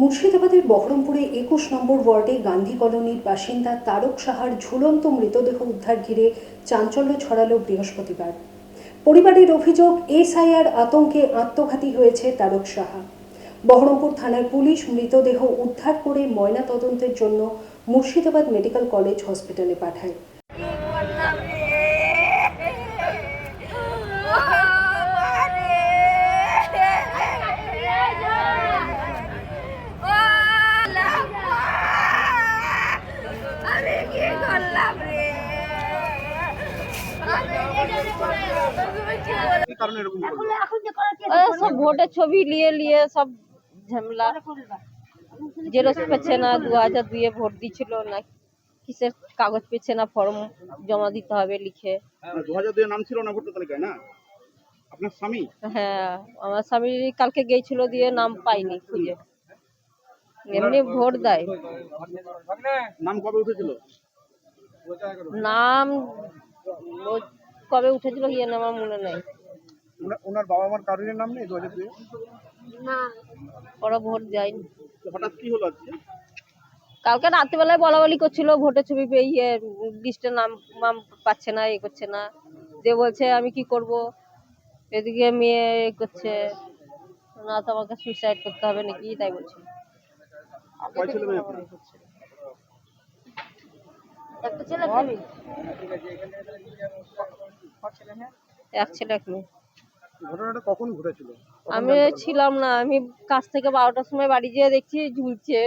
মুর্শিদাবাদের বহরমপুরে একুশ নম্বর ওয়ার্ডে গান্ধী কলোনির বাসিন্দা তারক সাহার ঝুলন্ত মৃতদেহ উদ্ধার ঘিরে চাঞ্চল্য ছড়ালো বৃহস্পতিবার। পরিবারের অভিযোগ, এসআইআর আতঙ্কে আত্মঘাতী হয়েছে তারক সাহা। বহরমপুর থানার পুলিশ মৃতদেহ উদ্ধার করে ময়না তদন্তের জন্য মুর্শিদাবাদ মেডিকেল কলেজ হসপিটালে পাঠায়। কি করলাম রে? সব ভোটের ছবি নিয়ে নিয়ে সব ঝামেলা। জেরক্স পেছে না দু হাজার দুয়ে ভোট দিছিল না কিসের কাগজ পেছে না ফর্ম জমা দিতে হবে লিখে। দু হাজার দুয়ের নাম ছিল না ভোটার তালিকায় না? আপনার স্বামী? হ্যাঁ আমার স্বামী কালকে গেছিল দিয়ে নাম পাইনি খুঁজে। এমনি ভোট দেয়। নাম কবে উঠেছিল? নাম কবে উঠেছিল ইয়ে নাম আমার মনে নেই। ওনা- ওনার বাবা মার কারোর নাম নেই দু হাজার দুয়ে ওরা ভোট দেয়নি। হঠাৎ কি হলো আজকে? কালকে রাত্রিবেলায় বলা বলি করছিল ভোটের ছবি পেয়ে ইয়ে লিস্টে নাম নাম পাচ্ছে না এ করছে না। যে বলছে আমি কি করব? এদিকে মেয়ে এ করছে। না তো আমাকে সুইসাইড করতে হবে নাকি তাই বলছে আর কয় ছেলে মেয়ে আপনার? একটা ছেলে এক ছেলে এক মেয়ে। ঘটনাটা কখন ঘটেছিল? আমি ছিলাম না আমি কাজ থেকে বারোটার সময় বাড়ি যেয়ে দেখছি ঝুলছে।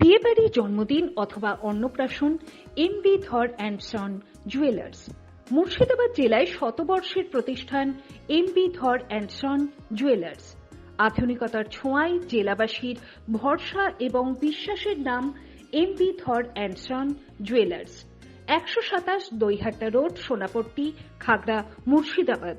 বিয়েবাড়ি জন্মদিন অথবা অন্নপ্রাশন M B Dhar and son jewellers Murshidabad জেলায় শতবর্ষের প্রতিষ্ঠান M B Dhar and son jewellers আধুনিকতার ছোঁয়ায় জেলাবাসীর ভরসা এবং বিশ্বাসের নাম M B Dhar and son jewellers একশো সাতাশ Daihatta road, Sonapatti, Khagra, Murshidabad.